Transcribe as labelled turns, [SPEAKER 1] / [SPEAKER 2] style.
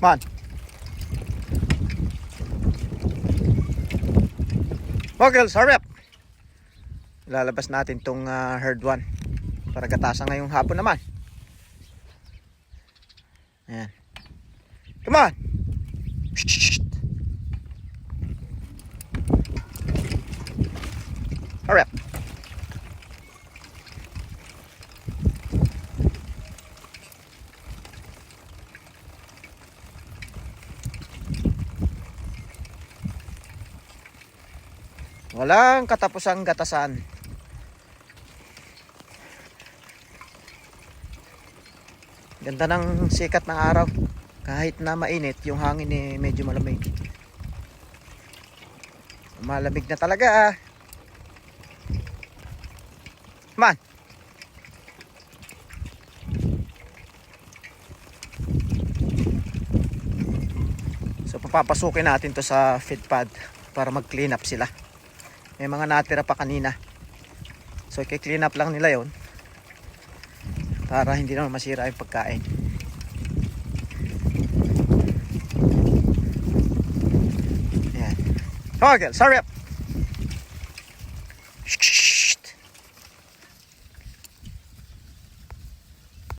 [SPEAKER 1] Man. Muggles, hurry up! Lalabas natin tong ah, herd 1 para gatasan ngayong hapon naman. Ayan. Come on! Shh. Hurry up! Walang katapusang gatasan. Ganda ng sikat ng araw. Kahit na mainit, yung hangin eh medyo malamig. Malamig na talaga ah. Man. So papapasukin natin to sa feed pad para mag-clean up sila. May mga natira pa kanina. So i-clean up lang nila yon para hindi naman masira yung pagkain. Ayan. Okay, sorry up.